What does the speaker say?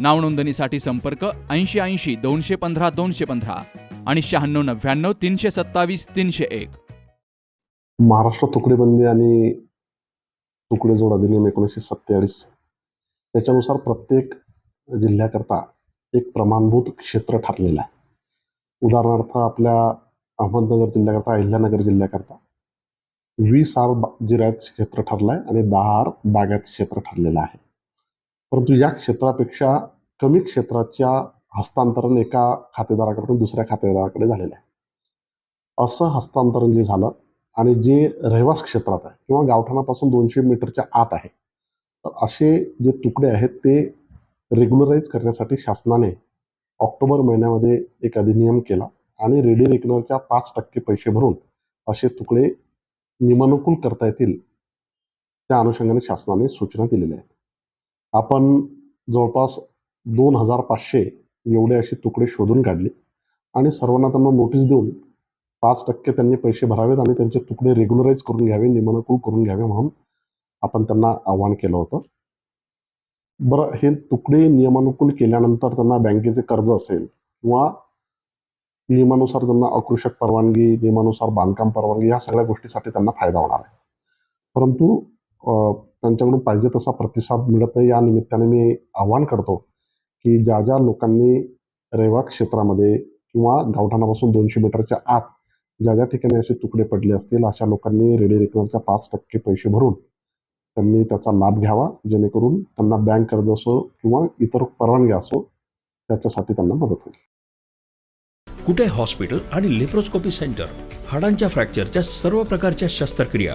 नावनोंदणीसाठी संपर्क ऐंशी ऐंशी दोनशे पंधरा दोनशे पंधरा आणि शहाण्णव नव्याण्णव तीनशे सत्तावीस तीनशे एक. महाराष्ट्र तुकडेबंदी आणि तुकडे जोड अधिनियम एकोणीसशे सत्तेचाळीस. त्याच्यानुसार प्रत्येक जिल्ह्याकरता एक प्रमाणभूत क्षेत्र ठरलेलं आहे. उदाहरणार्थ आपल्या अहमदनगर जिल्ह्याकरता अहिल्यानगर जिल्ह्याकरता वीस आर बा जिरायत क्षेत्र ठरलं आहे आणि दहा आर बागायत क्षेत्र ठरलेलं आहे. परंतु या क्षेत्रापेक्षा कमी क्षेत्राच्या हस्तांतरण एका खातेदाराकडून दुसऱ्या खातेदाराकडे झालेलं आहे. असं हस्तांतरण जे झालं आणि जे रहिवास क्षेत्रात आहे किंवा गावठाणापासून दोनशे मीटरच्या आत आहे तर असे जे तुकडे आहेत ते रेग्युलराईज करण्यासाठी शासनाने ऑक्टोबर महिन्यामध्ये एक अधिनियम केला आणि रेडी रेकनरच्या पाच टक्के पैसे भरून असे तुकडे निमनुकूल करता येतील त्या अनुषंगाने शासनाने सूचना दिलेल्या आहेत. आपण जवळपास दोन हजार पाचशे एवढे असे तुकडे शोधून काढले. आणि सर्वांना त्यांना नोटीस देऊन पाच टक्के त्यांनी पैसे भरावेत आणि त्यांचे तुकडे रेग्युलराईज करून घ्यावे नियमानुकूल करून घ्यावे म्हणून आपण त्यांना आव्हान केलं होतं. बरं हे तुकडे नियमानुकूल केल्यानंतर त्यांना बँकेचे कर्ज असेल किंवा नियमानुसार त्यांना आकृषक परवानगी नियमानुसार बांधकाम परवानगी या सगळ्या गोष्टीसाठी त्यांना फायदा होणार आहे. परंतु त्यांच्याकडून पाहिजे तसा प्रतिसाद मिळत नाही. या निमित्ताने मी आव्हान करतो की ज्या ज्या लोकांनी रेवा क्षेत्रामध्ये किंवा गावठाणापासून दोनशे मीटरच्या आत ज्या ज्या ठिकाणी असे तुकडे पडले असतील अशा लोकांनी रेडी रेकनरच्या पाच टक्के पैसे भरून त्यांनी त्याचा लाभ घ्यावा. जेणेकरून त्यांना बँक कर्ज असो किंवा इतर परवानगी असो त्याच्यासाठी त्यांना मदत होईल. कुठे हॉस्पिटल आणि लेप्रोस्कोपी सेंटर? हाडांच्या फ्रॅक्चरच्या सर्व प्रकारच्या शस्त्रक्रिया.